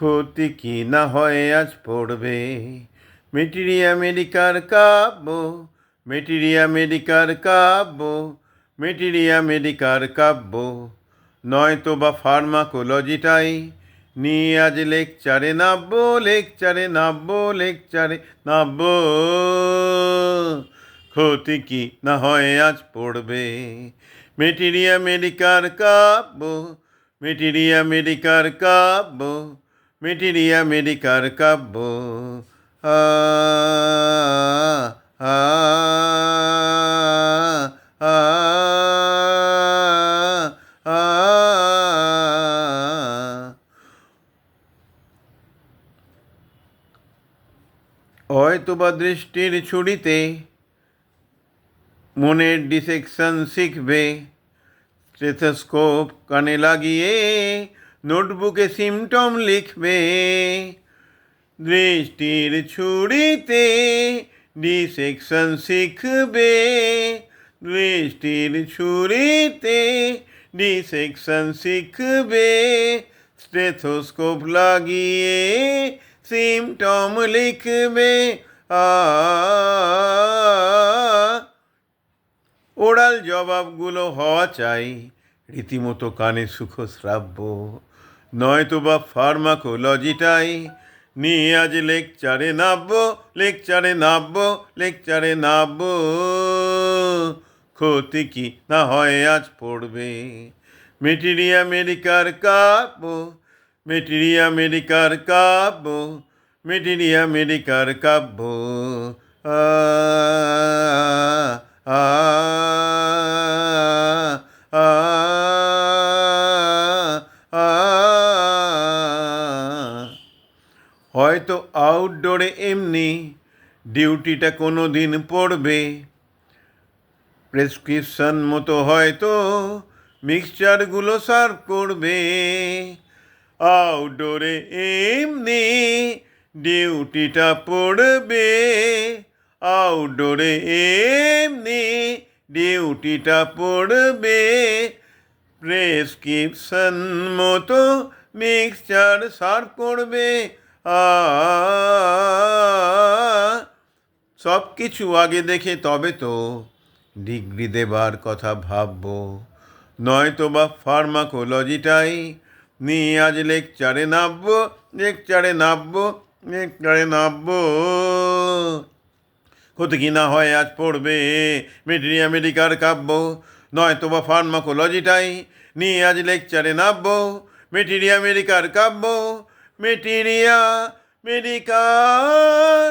ক্ষতি কি না হয় আজ পড়বে? মেটেরিয়া মেডিকার কাব্য মেটেরিয়া মেডিকার কাব্য মেটেরিয়া মেডিকার কাব্য। নয়তো বা ফার্মাকোলজিটাই নিয়ে আজ লেকচারে নাব্য লেকচারে নাব্য লেকচারে নাব্য ক্ষতি কি না হয় আজ পড়বে? মেটেরিয়া মেডিকার কাব্য মেটেরিয়া মেডিকার কাব্য মেটেরিয়া মেডিকার কাব্য। আ আ আ আ হয়তো বা দৃষ্টির ছুরিতে মনের ডিসেকশন শিখবে স্টেথোস্কোপ কানে লাগিয়ে নোটবুকে সিমটম লিখবে দৃষ্টির ছুরিতে ডিসেকশন শিখবে দৃষ্টির ছুরিতে ডিসেকশন শিখবে স্টেথোস্কোপ লাগিয়ে সিমটম লিখবে আ ওরাল জবাবগুলো হওয়া চাই রীতিমতো কানে সুখ শ্রাব্য নয়তো বা ফার্মাকোলজিটাই নিয়ে আজ লেকচারে নাববো লেকচারে নাববো লেকচারে নাববো ক্ষতি কি না হয় আজ পড়বে? মেটেরিয়া মেডিকার কাব্য মেটেরিয়া মেডিকার কাব্য মেটেরিয়া মেডিকার কাব্য। আ হয়তো আউটডোরে এমনি ডিউটিটা কোনো দিন পড়বে। প্রেসক্রিপশন মতো হয়তো মিক্সচারগুলো সার্ভ করবে। আউটডোরে এমনি ডিউটিটা পড়বে। আউটডোরে এমনি ডিউটিটা পড়বে। প্রেসক্রিপশন মতো মিক্সচার সার্ভ করবে সব কিছু আগে দেখে তবে তো ডিগ্রি দেবার কথা ভাববো। নয়তো বা ফার্মাকোলজিটাই নিয়ে আজ লেকচারে নামবো লেকচারে নামবো লেকচারে নামবো। ক্ষতি কি না হয় আজ পড়বে মেটেরিয়া মেডিকার কাব্য। নয়তো বা ফার্মাকোলজিটাই নিয়ে আজ লেকচারে নামবো। মেটেরিয়া মেডিকার কাব্য মেটেরিয়া মেডিকার